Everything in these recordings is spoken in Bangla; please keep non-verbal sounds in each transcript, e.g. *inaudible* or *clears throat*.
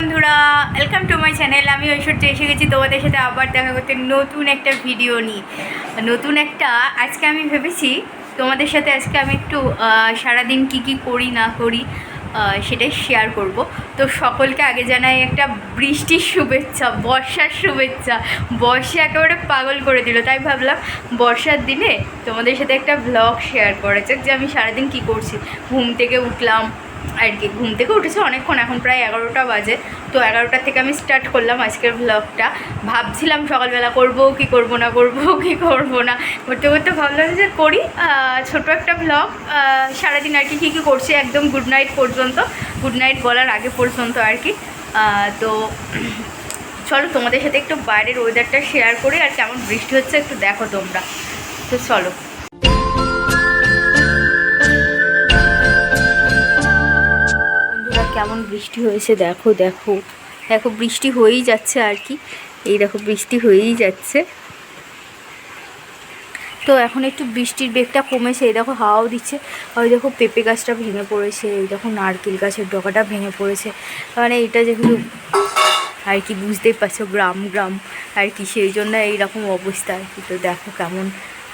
বন্ধুরা ওয়েলকাম টু মাই চ্যানেল আমি ঐশ্বর্য, এসে গেছি তোমাদের সাথে আবার দেখা করতে নতুন একটা ভিডিও নিয়ে। নতুন একটা, আজকে আমি ভেবেছি তোমাদের সাথে আজকে আমি একটু সারাদিন কি কি করি, না করি সেটাই শেয়ার করব। তো সকলকে আগে জানাই একটা বৃষ্টির শুভেচ্ছা, বর্ষার শুভেচ্ছা। বর্ষা একেবারে পাগল করে দিল। তাই ভাবলাম, বর্ষার দিনে তোমাদের সাথে একটা ব্লগ শেয়ার করা যাক যে আমি সারাদিন কি করছি। ঘুম থেকে উঠলাম আর কি, ঘুম থেকে উঠেছে অনেকক্ষণ, এখন প্রায় এগারোটা বাজে। তো এগারোটা থেকে আমি স্টার্ট করলাম আজকের ব্লগটা ভাবছিলাম সকালবেলা করব, কি করব না করব, *laughs* কি করব না। করতে করতে ভাবলাম যে করি ছোট একটা ব্লগ সারাদিন আর কি, কী কী করছি একদম গুড নাইট পর্যন্ত। গুড নাইট বলার আগে পর্যন্ত আর কি। তো *clears throat* চলো তোমাদের সাথে একটু বাইরের ওয়েদারটা শেয়ার করি, আর কেমন বৃষ্টি হচ্ছে একটু দেখো তোমরা। তো চলো। কেমন বৃষ্টি হয়েছে দেখো দেখো। দেখো, বৃষ্টি হয়েই যাচ্ছে আর কি। এই দেখো, বৃষ্টি হয়েই যাচ্ছে। তো এখন একটু বৃষ্টির বেগটা কমেছে, এই দেখো হাওয়াও দিচ্ছে। ওই দেখো পেঁপে গাছটা ভেঙে পড়েছে, এই দেখো নারকেল গাছের ডগাটা ভেঙে পড়েছে। মানে এটা যেগুলো আর কি বুঝতেই পারছ, গ্রাম গ্রাম আর কি, সেই জন্য এইরকম অবস্থা আর কি। তো দেখো কেমন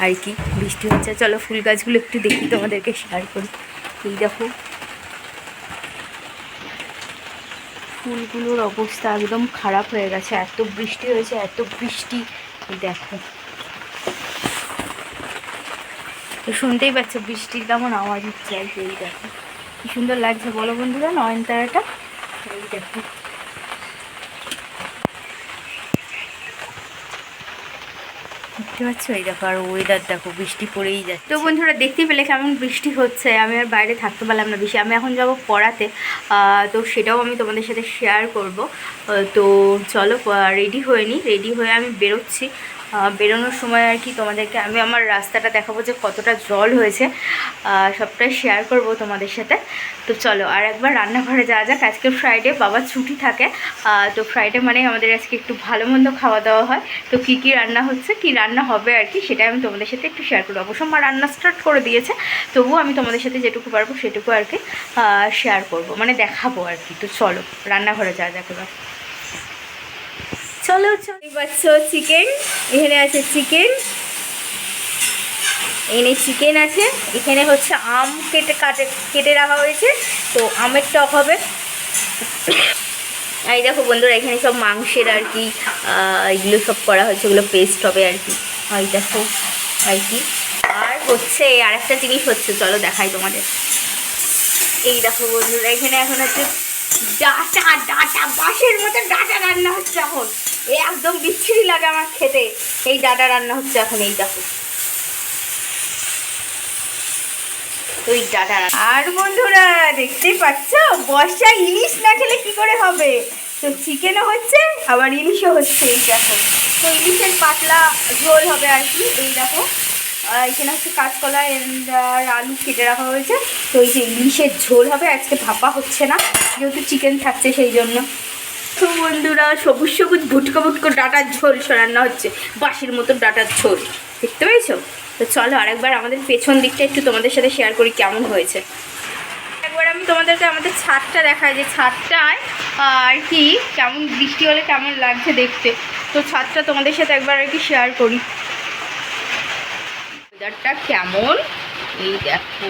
আর কি বৃষ্টি হচ্ছে। চলো ফুল গাছগুলো একটু দেখি তোমাদেরকে শেয়ার করি। এই দেখো। ফুলগুলোর অবস্থা একদম খারাপ হয়ে গেছে। এত বৃষ্টি হয়েছে, এত বৃষ্টি। দেখো। তো শুনতেই পাচ্ছ, বৃষ্টির কেমন আওয়াজ হচ্ছে আর কি, এই দেখো। কি সুন্দর লাগছে, বলো বন্ধুরা, নয়নতারাটা? এই দেখো। দেখতে পাচ্ছ? এই দেখো, আর ওয়েদার দেখো বৃষ্টি পড়েই যাচ্ছে। তো বন্ধুরা দেখতে পেলে কেমন বৃষ্টি হচ্ছে। আমি আর বাইরে থাকতে পারলাম না বেশি। আমি এখন যাব পড়াতে। তো সেটাও আমি তোমাদের সাথে শেয়ার করব। তো চলো রেডি হয়ে নিই রেডি হয়ে আমি বেরোচ্ছি। বেরোনোর সময় আর কি তোমাদেরকে আমি আমার রাস্তাটা দেখাবো যে কতটা জল হয়েছে। সবটাই শেয়ার করব তোমাদের সাথে। তো চলো, আর একবার রান্নাঘরে যাওয়া যাক। আজকে ফ্রাইডে বাবার ছুটি থাকে। তো ফ্রাইডে মানে আমাদের আজকে একটু ভালো মন্দ খাওয়া দাওয়া হয়। তো কী কী রান্না হচ্ছে, কী রান্না হবে আর কি সেটা আমি তোমাদের সাথে একটু শেয়ার করব। অবশ্য আমার রান্না স্টার্ট করে দিয়েছে, তবুও আমি তোমাদের সাথে যেটুকু পারব সেটুকু আর কি শেয়ার করব মানে দেখাবো আর কি। তো চলো, রান্নাঘরে যাওয়া যাক এবার। চলো পাচ্ছ চিকেন এখানে আছে চিকেন এখানে চিকেন আছে। এখানে হচ্ছে আম কেটে, কাটে, কেটে রাখা হয়েছে। তো আমের টক হবে। এই দেখো বন্ধুরা, এখানে সব মাংসের আর কি এগুলো সব করা হয়েছে। ওগুলো পেস্ট হবে আর কি। এই দেখো, আর কি। আর হচ্ছে, আর একটা জিনিস হচ্ছে, চলো দেখাই তোমাদের। এই দেখো বন্ধুরা, এখানে এখন হচ্ছে ডাটা ডাটা বাঁশের মতো ডাটা রান্না হচ্ছে এখন। একদম বিচ্ছিরি লাগে আমার খেতে। এই ডাটা রান্না হচ্ছে এখন এই দেখো। ওই ডাটা আর বন্ধুরা, দেখতেই পাচ্ছ? বর্ষা ইলিশ না খেলে কি করে হবে? তো চিকেনও হচ্ছে, আবার ইলিশও হচ্ছে, এই দেখো। তো ইলিশের পাতলা ঝোল হবে আর কি, এই দেখো। এখানে হচ্ছে কাঁচকলা আর আলু কেটে রাখা হয়েছে। তো এই যে ইলিশের ঝোল হবে, আজকে ভাপা হচ্ছে না, যেহেতু চিকেন থাকছে সেই জন্য। তো বন্ধুরা, সবুজ সবুজ ভুটকো ভুটকো ডাটার ঝোল রান্না হচ্ছে, বাঁশির মতো ডাটার ঝোল, দেখতে পেয়েছ? তো চলো আরেকবার আমাদের পেছন দিকটা একটু তোমাদের সাথে শেয়ার করি কেমন হয়েছে। একবার আমি তোমাদেরকে আমাদের ছাদটা দেখাই, যে ছাদটায়, আর কি, কেমন বৃষ্টি হলে কেমন লাগছে দেখতে। তো ছাদটা তোমাদের সাথে একবার আর কি শেয়ার করি। ওয়েদারটা কেমন? এই দেখো,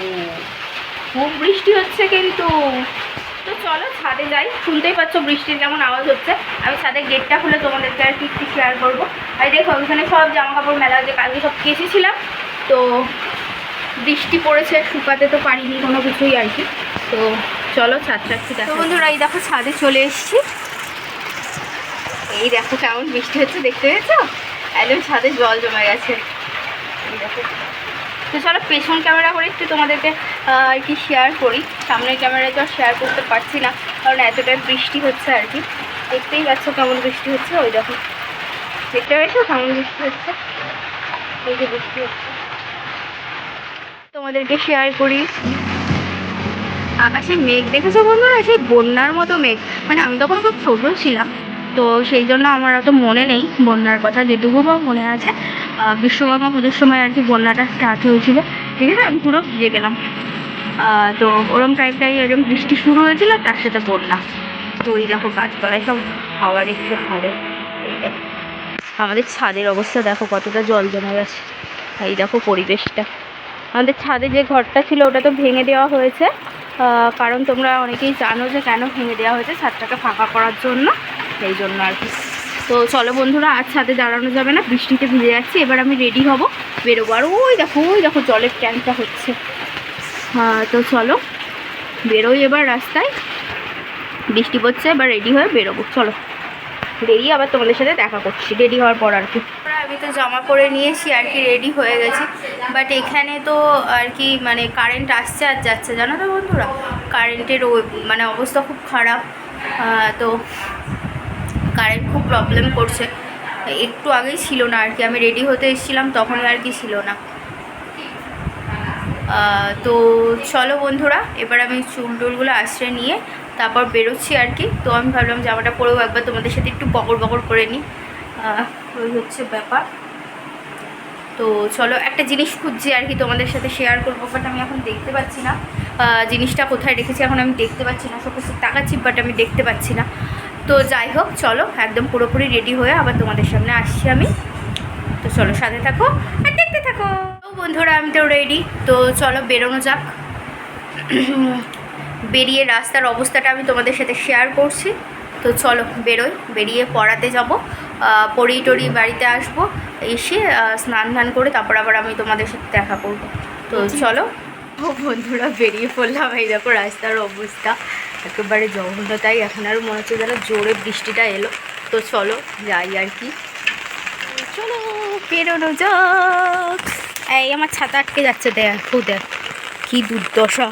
খুব বৃষ্টি হচ্ছে কিন্তু। চলো ছাদে যাই। শুনতেই পাচ্ছ বৃষ্টির কেমন আওয়াজ হচ্ছে। আমি ছাদের গেটটা খুলে তোমাদেরকে আর কি শেয়ার করব। আর দেখো ওখানে সব জামা কাপড় মেলা যে কালকে সব কেচেছিলাম। তো বৃষ্টি পড়েছে শুকাতে তো পারিনি কোনো কিছুই আর কি। তো চলো ছাদটা একটু দেখো বন্ধুরা এই দেখো ছাদে চলে এসেছি। এই দেখো কেমন বৃষ্টি হচ্ছে দেখতে পেয়েছ? একদম ছাদে জল জমে গেছে। এই দেখো। তো চলো পেছন ক্যামেরা করে একটু তোমাদেরকে আর কি শেয়ার করি। সামনের ক্যামেরায় তো শেয়ার করতে পারছি না, কারণ এতটাই বৃষ্টি হচ্ছে আর কি। দেখতেই পাচ্ছ কেমন বৃষ্টি হচ্ছে, ওই দেখো। দেখতে পেয়েছ কেমন বৃষ্টি হচ্ছে? এই যে বৃষ্টি হচ্ছে। তোমাদেরকে শেয়ার করি। আকাশে মেঘ দেখেছ বন্ধুরা? সেই বন্যার মতো মেঘ। মানে আমি তখন খুব ছোটো ছিলাম, তো সেই জন্য আমার অত মনে নেই। বন্যার কথা যেটুকু বা মনে আছে। বিশ্বকর্মা পুজোর সময় আর কি বন্যাটা স্টার্ট হয়েছিল। ঠিক আছে? আমি পুরো ভিজে গেলাম। তো ওরম টাইপটাই এরকম বৃষ্টি শুরু হয়েছিল, তার সাথে বন্যা। তো এই দেখো গাছপালায় সব হাওয়া এই দেখো। আমাদের ছাদের অবস্থা দেখো, কতটা জল জমে গেছে। এই দেখো পরিবেশটা। আমাদের ছাদে যে ঘরটা ছিল, ওটা তো ভেঙে দেওয়া হয়েছে। কারণ তোমরা অনেকেই জানো যে কেন ভেঙে দেওয়া হয়েছে ছাদটাকে ফাঁকা করার জন্য। সেই জন্য আর কি। তো চলো বন্ধুরা, আজ ছাদে দাঁড়ানো যাবে না, বৃষ্টিতে ভিজে যাচ্ছি, এবার আমি রেডি হব বেরোবো। আর ওই দেখো ওই দেখো জলের ট্যাঙ্কটা হচ্ছে। হ্যাঁ তো চলো, বেরোই এবার রাস্তায়। বৃষ্টি পড়ছে, এবার রেডি হয়ে বেরোবো। চলো, বেরিয়ে আবার তোমাদের সাথে দেখা করছি রেডি হওয়ার পর আর কি। আমি তো জামা পরে নিয়েছি, আর কি রেডি হয়ে গেছি। বাট এখানে তো আর কি মানে কারেন্ট আসছে আর যাচ্ছে, জানো তো বন্ধুরা? কারেন্টের মানে অবস্থা খুব খারাপ। তো কারেন্ট খুব প্রবলেম করছে। একটু আগেই ছিল না আর কি। আমি রেডি হতে এসেছিলাম, তখনই আর কি ছিল না। তো চলো বন্ধুরা, এবার আমি চুল টুলগুলো আশ্রয় নিয়ে তারপর বেরোচ্ছি আর কি। তো আমি ভাবলাম জামাটা পরেও একবার তোমাদের সাথে একটু বকর বকর করে নিই। ওই হচ্ছে ব্যাপার। তো চলো একটা জিনিস খুঁজছি আর কি তোমাদের সাথে শেয়ার করব বাট আমি এখন দেখতে পাচ্ছি না। জিনিসটা কোথায় রেখেছি এখন আমি দেখতে পাচ্ছি না। সব কিছু তাকাচ্ছি বাট আমি দেখতে পাচ্ছি না। তো যাই হোক চলো একদম পুরোপুরি রেডি হয়ে আবার তোমাদের সামনে আসছি আমি। তো চলো সাথে থাকো আর দেখতে থাকো। তো বন্ধুরা আমি তো রেডি তো চলো বেরোনো যাক। বেরিয়ে রাস্তার অবস্থাটা আমি তোমাদের সাথে শেয়ার করছি। তো চলো বেরোই। বেরিয়ে পড়াতে যাব। পড়ি টড়ি বাড়িতে আসব। এসে স্নান ধান করে তারপর আবার আমি তোমাদের সাথে দেখা করব। তো চলো। ও বন্ধুরা বেরিয়ে পড়লাম। এই দেখো রাস্তার অবস্থা। একেবারে জঘন্যতাই এখন আর মনে হচ্ছে যেন জোরে বৃষ্টিটা এলো। তো চলো যাই আর কি। চলো, বেরোনো যাক। এই, আমার ছাতা আটকে যাচ্ছে, দেখো, দেখ, কি দুর্দশা,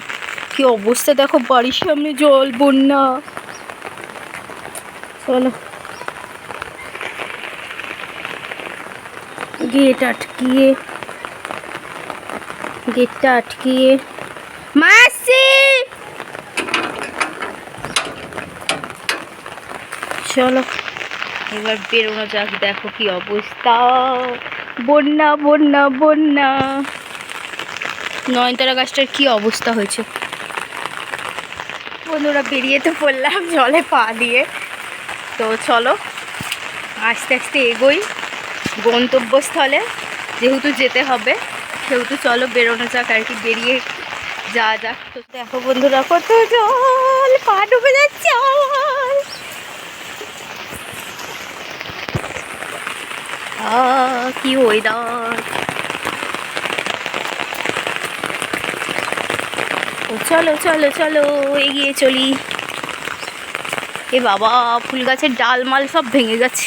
কি অবস্থা, দেখো, বাড়ির সামনে জল, বন্যা। চলো। গেট আটকিয়ে, গেটটা আটকিয়ে। মাসি চলো। এবার বেরোনো যাক, দেখো কি অবস্থা। বন্যা বন্যা বন্যা। নয়নতারা গাছটার কি অবস্থা হয়েছে? বন্ধুরা, বেরিয়ে তো পড়লাম জলে পা দিয়ে। তো চলো, আস্তে আস্তে এগোই গন্তব্যস্থলে। যেহেতু যেতে হবে, সেহেতু চলো বেরোনো যাক আর কি, বেরিয়ে যা যাক। তো দেখো বন্ধুরা, কত জল, পা ডুবে যাচ্ছে আমার আহ, কি ওয়েদার চলো চলো চলো এগিয়ে চলি এ বাবা ফুল গাছের ডাল মাল সব ভেঙে গেছে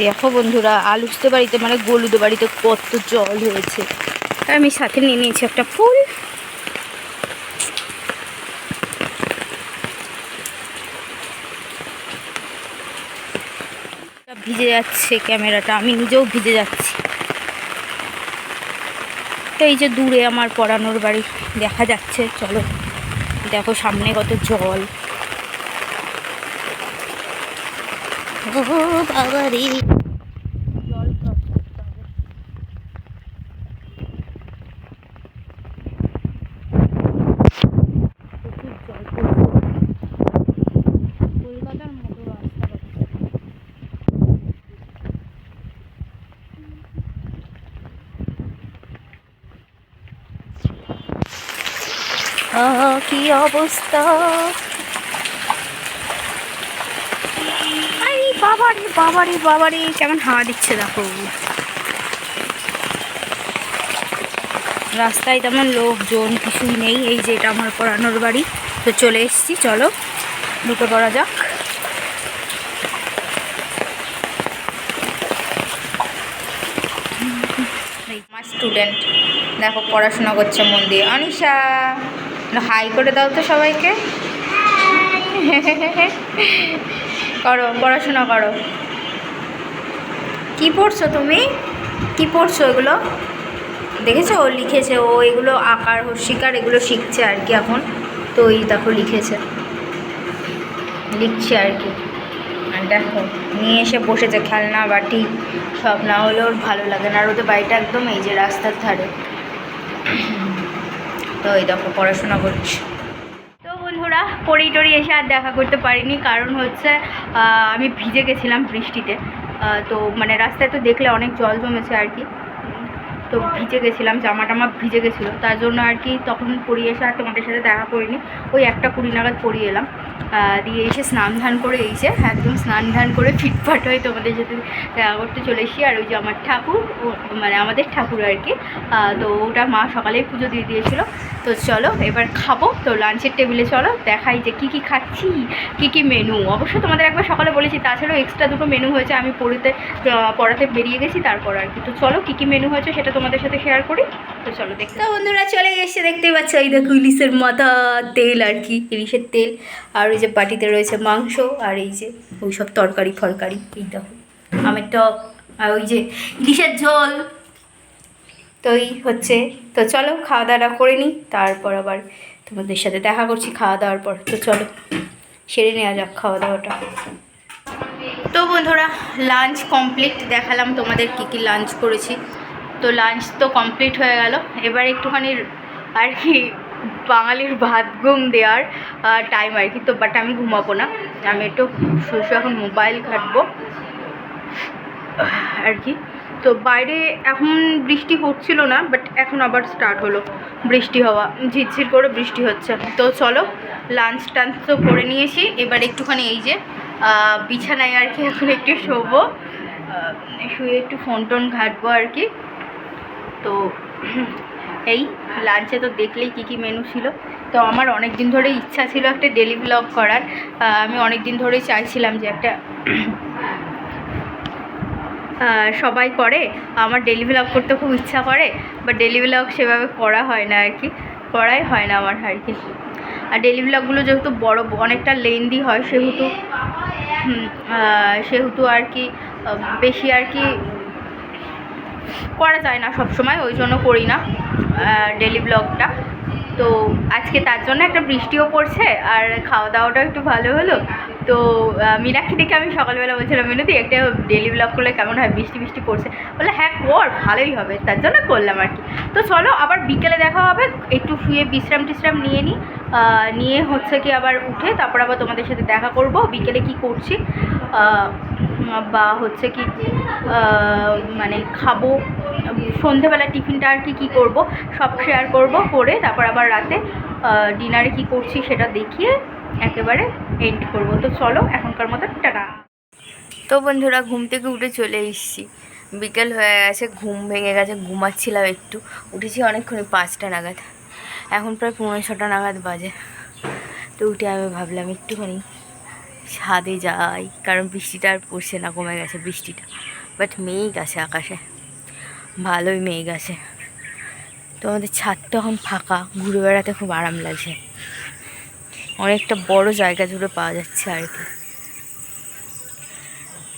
দেখো বন্ধুরা আলুসতে বাড়িতে মানে গলুদে বাড়িতে কত জল হয়েছে আমি সাথে নিয়ে নিয়েছি একটা ফুল ভিজে যাচ্ছে ক্যামেরাটা, আমি নিজেও ভিজে যাচ্ছি। তো এই যে দূরে আমার পড়ানোর বাড়ি, দেখা যাচ্ছে, চলো। দেখো সামনে কত জল। বাবা রে জল cross করতে হবে। প্রচুর জল প্রচুর। কলকাতার মতো রাস্তা হচ্ছে আহ, কি অবস্থা? বাবারে বাবারে বাবারে, কেমন হাওয়া দিচ্ছে দেখো। রাস্তায় তেমন লোকজন কিছুই নেই, এই যে এটা আমার পড়ানোর বাড়ি। তো চলে এসেছি, চলো ঢুকে পড়া যাক। আমার স্টুডেন্ট দেখো, পড়াশোনা করছে মন দিয়ে। অনিশা! হাই করে দাও তো সবাইকে। করো, পড়াশোনা করো। কি পড়ছো তুমি? কি পড়ছো এগুলো? দেখেছ? ও লিখেছে, ও এগুলো আকার হস্যিকার এগুলো শিখছে আর কি এখন। তো এই দেখো লিখেছে। লিখছে আর কি। আর দেখো, নিয়ে এসে বসেছে খেলনা, বাটি, সব। না হলে ওর ভালো লাগে না। আর ওদের বাড়িটা একদম এই যে রাস্তার ধারে। এই দেখো, পড়াশোনা করছি। তো বন্ধুরা পড়ি টড়ি এসে আর দেখা করতে পারিনি, কারণ হচ্ছে আমি ভিজে গেছিলাম বৃষ্টিতে। তো মানে রাস্তায় তো দেখলে অনেক জল জমেছে আর কি। তো ভিজে গেছিলাম জামা টামা ভিজে গেছিল। তার জন্য আর কি তখন পড়ি এসে আর তোমাদের সাথে দেখা করিনি। ওই একটা কুড়ি নাগাদ পড়িয়ে এলাম। দিয়ে এসে স্নান ধান করে এই যে, একদম স্নান ধান করে ফিটফাট হয়ে তোমাদের সাথে দেখা করতে চলে এসেছি। আর ওই যে আমার ঠাকুর মানে আমাদের ঠাকুর আর কি। তো ওটা মা সকালেই পুজো দিয়ে দিয়েছিল। তো চলো, এবার খাব। তো লাঞ্চের টেবিলে চলো, দেখাই যে কি কি খাচ্ছি, কি কি মেনু অবশ্য তোমাদের একবার সকালে বলেছি, তাছাড়াও এক্সট্রা দুটো মেনু হয়েছে, আমি পড়িতে পড়াতে বেরিয়ে গেছি, তারপর আর কি। তো চলো, কি কি মেনু হয়েছে সেটা তোমাদের সাথে শেয়ার করি। তো চলো, দেখতে তো বন্ধুরা চলে এসে দেখতেই পাচ্ছ, এই দেখো ইলিশের মাথা, তেল আর কি, ইলিশের তেল। আর ওই যে বাটিতে রয়েছে মাংস, আর এই যে ওই সব তরকারি ফরকারি এই দেখো। আমের টক, আর ওই যে ইলিশের ঝোল। তো এই হচ্ছে, তো চলো খাওয়া দাওয়া করে নিই, তারপর আবার তোমাদের সাথে দেখা করছি খাওয়া দাওয়ার পর। তো চলো, সেরে নেওয়া যাক খাওয়া দাওয়াটা তো বন্ধুরা লাঞ্চ কমপ্লিট দেখালাম তোমাদের কী কী লাঞ্চ করেছি। তো লাঞ্চ তো কমপ্লিট হয়ে গেল। এবার একটুখানি আর কি বাঙালির ভাত ঘুম দেওয়ার টাইম আর কি। তো বাট আমি ঘুমাবো না। আমি একটু শুয়ে এখন মোবাইল ঘাটবো। আর কি। তো বাইরে এখন বৃষ্টি হচ্ছিল না বাট এখন আবার স্টার্ট হলো। বৃষ্টি হওয়া, ঝিরঝির করে বৃষ্টি হচ্ছে। তো চলো লাঞ্চ টাঞ্চ তো করে নিয়েছি। এবার একটুখানি এই যে বিছানায় আর কি এখন একটু শোবো। শুয়ে একটু ফোন টোন ঘাটবো আর কি। তো এই লাঞ্চে তো দেখলেই কী কী মেনু ছিল। তো আমার অনেক দিন ধরে ইচ্ছা ছিল একটা ডেলি ব্লগ করার। আমি অনেক দিন ধরেই চাইছিলাম যে একটা সবাই করে। আমার ডেলি ভ্লগ করতে খুব ইচ্ছা করে বা ডেলি ভ্লগ সেভাবে করা হয় না আর কি। করাই হয় না আমার আর কি। আর ডেলি ব্লগগুলো যেহেতু বড়, অনেকটা লেন্দি হয়, সেহেতু সেহেতু আর কি বেশি আর কি করা যায় না সব সময় ওই জন্য করি না ডেলি ব্লগটা তো আজকে তার জন্য একটা বৃষ্টিও পড়ছে আর খাওয়া দাওয়াটাও একটু ভালো হলো। তো মীনাক্ষী দেখে আমি সকালবেলা বলছিলাম, মিনতি, একটা ডেলি ব্লগ করলে কেমন হয়? বৃষ্টি বৃষ্টি পড়ছে। বলে হ্যাঁ কর, ভালোই হবে। তার জন্য করলাম আর কি। তো চলো, আবার বিকেলে দেখা হবে। একটু শুয়ে বিশ্রাম টিশ্রাম নিয়ে নিই নিয়ে হচ্ছে কি আবার উঠে তারপর আবার তোমাদের সাথে দেখা করব, বিকেলে কি করছি। বা হচ্ছে কি মানে খাব। সন্ধেবেলা টিফিনটা আর কি কী করব, সব শেয়ার করব করে তারপর আবার রাতে ডিনারে কি করছি সেটা দেখিয়ে একেবারে এন্ড করব। তো চলো এখনকার মতো, টাটা। তো বন্ধুরা, ঘুম থেকে উঠে চলে এসেছি। বিকেল হয়ে গেছে, ঘুম ভেঙে গেছে, ঘুমাচ্ছিলাম একটু। উঠেছি অনেকক্ষণ পাঁচটা নাগাদ। এখন প্রায় পনেরো ছটা নাগাদ বাজে। তো উঠে আমি ভাবলাম একটুখানি ছাদে যাই, কারণ বৃষ্টিটা আর পড়ছে না, কমে গেছে বৃষ্টিটা। বাট মেঘ আছে আকাশে। ভালোই মেঘ আছে। তো আমাদের ছাদটা এখন ফাঁকা, ঘুরে বেড়াতে খুব আরাম লাগছে। অনেকটা বড় জায়গা জুড়ে পাওয়া যাচ্ছে আর কি।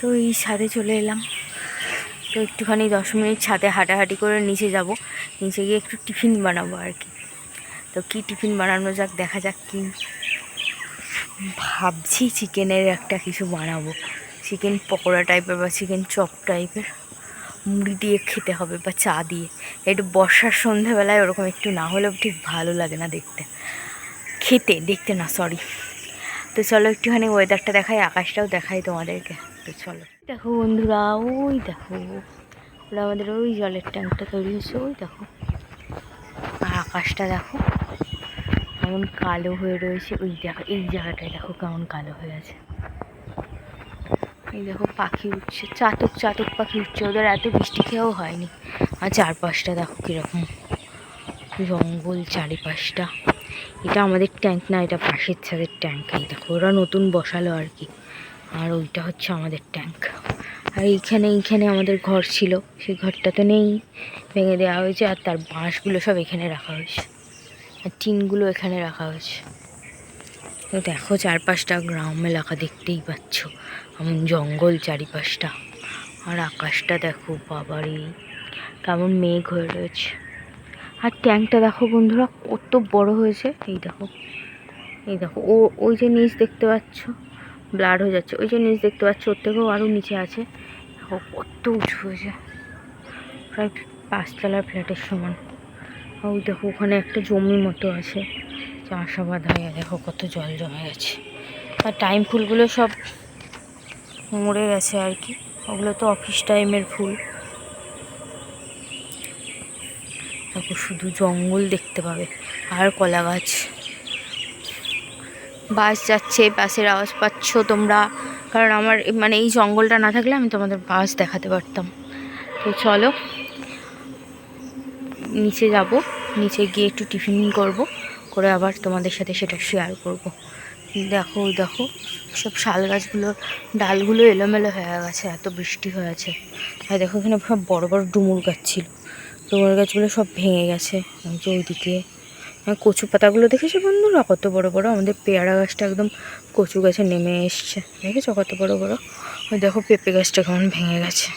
তো এই ছাদে চলে এলাম। তো একটুখানি দশ মিনিট ছাদে হাঁটাহাঁটি করে নিচে যাব। নিচে গিয়ে একটু টিফিন বানাবো আর কি। তো কি টিফিন বানানো যাক, দেখা যাক কি। ভাবছি চিকেনের একটা কিছু বানাবো। চিকেন পকোড়া টাইপের বা চিকেন চপ টাইপের মুড়ি দিয়ে খেতে হবে বা চা দিয়ে। একটু বর্ষার সন্ধেবেলায় ওরকম একটু না হলেও ঠিক ভালো লাগে না দেখতে। খেতে, দেখতে না সরি তো চলো একটুখানি ওয়েদারটা দেখাই, আকাশটাও দেখাই তোমাদেরকে। তো চলো। দেখো বন্ধুরা, ওই দেখো। ওরা আমাদের ওই জলের ট্যাঙ্কটা তৈরি হয়েছে, ওই দেখো। আর আকাশটা দেখো, কেমন কালো হয়ে রয়েছে। ওই দেখো, এই জায়গাটায় দেখো কেমন কালো হয়ে আছে। এই দেখো পাখি উঠছে চাতক চাতক পাখি উঠছে, ওদের এত বৃষ্টি খেয়েও হয়নি। আর চারপাশটা দেখো কীরকম জঙ্গল চারিপাশটা। এটা আমাদের ট্যাঙ্ক না, এটা পাশের ছাদের ট্যাঙ্ক এই দেখো, ওরা নতুন বসালো আর কি। আর ওইটা হচ্ছে আমাদের ট্যাঙ্ক আর এইখানে এইখানে আমাদের ঘর ছিল, সেই ঘরটা তো নেই, ভেঙে দেওয়া হয়েছে, আর তার বাঁশগুলো সব এখানে রাখা হয়েছে। আর টিনগুলো এখানে রাখা হয়েছে। তো দেখো চারপাশটা গ্রাম এলাকা দেখতেই পাচ্ছ। এমন জঙ্গল চারিপাশটা। আর আকাশটা দেখো, বাবারে, কেমন মেঘ হয়ে রয়েছে। আর ট্যাঙ্কটা দেখো বন্ধুরা, কত বড় হয়েছে। এই দেখো এই দেখো, ও, ওই যে নিচ দেখতে পাচ্ছ ব্লাড হয়ে যাচ্ছে। ওই যে নিচ দেখতে পাচ্ছ, ওর থেকেও আরও নিচে আছে। দেখো, কত উঁচু হয়েছে। প্রায় পাঁচতলার ফ্ল্যাটের সমান। ওই দেখো, ওখানে একটা জমি মতো আছে। চাষাবাদ হয়ে দেখো কত জল জমে গেছে। আর টাইম ফুলগুলো সব মরে গেছে আর কি। ওগুলো তো অফিস টাইমের ফুল তারপর শুধু জঙ্গল দেখতে পাবে আর কলা গাছ। বাস যাচ্ছে, বাসের আওয়াজ পাচ্ছ তোমরা। কারণ আমার মানে এই জঙ্গলটা না থাকলে আমি তোমাদের বাস দেখাতে পারতাম। তো চলো, নিচে যাব, নিচে গিয়ে একটু টিফিন করব, করে আবার তোমাদের সাথে সেটা শেয়ার করব। দেখো ওই দেখো, সব শাল গাছগুলোর ডালগুলো এলোমেলো হয়ে গেছে, এত বৃষ্টি হয়েছে। আর দেখো এখানে সব বড় বড় ডুমুর গাছ ছিল। ডুমুর গাছগুলো সব ভেঙে গেছে যে ওইদিকে। কচু পাতাগুলো দেখেছ বন্ধুরা? কত বড় বড়। আমাদের পেয়ারা গাছটা একদম কচু গাছে নেমে এসছে। দেখেছ কত বড় বড়? ওই দেখো পেঁপে গাছটা কেমন ভেঙে গেছে।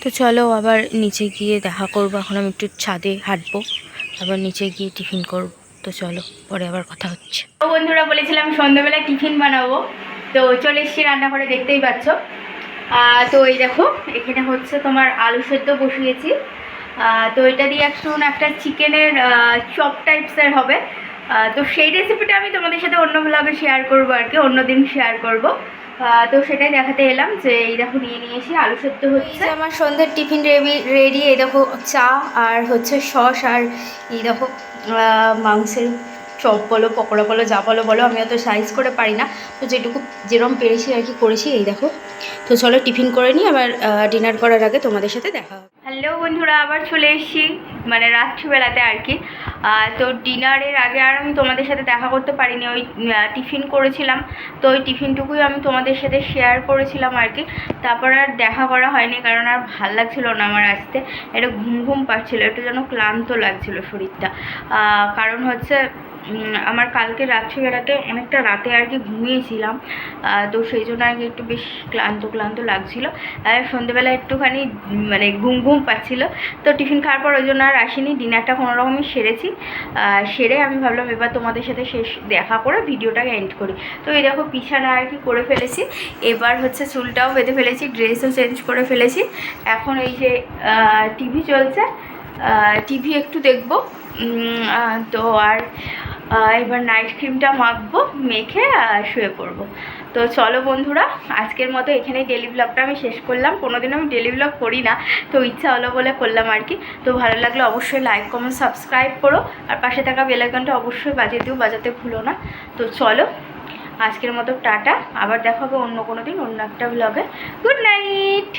তো চলো আবার নিচে গিয়ে দেখা করব। এখন আমি একটু ছাদে হাঁটবো। আবার নিচে গিয়ে টিফিন করব। তো চলো, পরে আবার কথা হচ্ছে। তো বন্ধুরা, বলেছিলাম সন্ধ্যাবেলায় টিফিন বানাবো। তো চলে এসেছি রান্নাঘরে, দেখতেই পাচ্ছ। তো এই দেখো, এখানে হচ্ছে তোমার আলু সেদ্ধ বসিয়েছি। তো এটা দিয়ে একটু না একটা চিকেনের চপ টাইপসের হবে। তো সেই রেসিপিটা আমি তোমাদের সাথে অন্য ব্লগে শেয়ার করব আর কি, অন্য দিন শেয়ার করব। তো সেটাই দেখাতে এলাম যে এই দেখো নিয়ে নিয়ে এসে আলু সেদ্ধ হচ্ছে। আমার সন্ধ্যের টিফিন রেডি রেডি এই দেখো চা আর হচ্ছে সস আর এই দেখো মাংসের চপ বলো, পকোড়া বলো, যা বলো বলো, আমি অত সাইজ করে পারি না। তো যেটুকু যেরকম পেরেছি আর কি করেছি, এই দেখো। তো চলো টিফিন করে নিই, আবার ডিনার করার আগে তোমাদের সাথে দেখা হবে। হ্যালো বন্ধুরা, আবার চলে এসেছি মানে রাত্রিবেলাতে আর কি। তো ডিনারের আগে আর আমি তোমাদের সাথে দেখা করতে পারিনি, ওই টিফিন করেছিলাম। তো ওই টিফিনটুকুই আমি তোমাদের সাথে শেয়ার করেছিলাম আর কি। তারপর আর দেখা করা হয়নি, কারণ আর ভালো লাগছিল না আমার আসতে। একটু ঘুম ঘুম পাচ্ছিল, একটু যেন ক্লান্ত লাগছিল শরীরটা। কারণ হচ্ছে আমার কালকে রাত্রিবেলাতে অনেকটা রাতে আর কি ঘুমিয়েছিলাম তো সেই জন্য আর কি একটু বেশ ক্লান্ত ক্লান্ত লাগছিল। আর সন্ধেবেলা একটুখানি মানে ঘুম ঘুম পাচ্ছিলো। তো টিফিন খাওয়ার পর ওই জন্য আর আসিনি, ডিনারটা কোনো রকমই সেরেছি। সেরে আমি ভাবলাম এবার তোমাদের সাথে শেষ দেখা করে ভিডিওটাকে এন্ড করি। তো এই দেখো বিছানা আর কি করে ফেলেছি। এবার হচ্ছে চুলটাও বেঁধে ফেলেছি, ড্রেসও চেঞ্জ করে ফেলেছি। এখন এই যে টিভি চলছে টিভি একটু দেখব। তো আর এবার নাইট ক্রিমটা মাখবো, মেখে শুয়ে পড়ব। তো চলো বন্ধুরা, আজকের মতো এখানেই ডেলি ব্লগটা আমি শেষ করলাম। কোনোদিনও আমি ডেলি ব্লগ করি না, তো ইচ্ছা হলো বলে করলাম আর কি। তো ভালো লাগলে অবশ্যই লাইক কমেন্ট সাবস্ক্রাইব করো। আর পাশে থাকা বেলাইকনটা অবশ্যই বাজিয়ে দিও, বাজাতে ভুলো না। তো চলো, আজকের মতো টাটা। আবার দেখা হবে অন্য কোনো দিন অন্য একটা ব্লগে গুড নাইট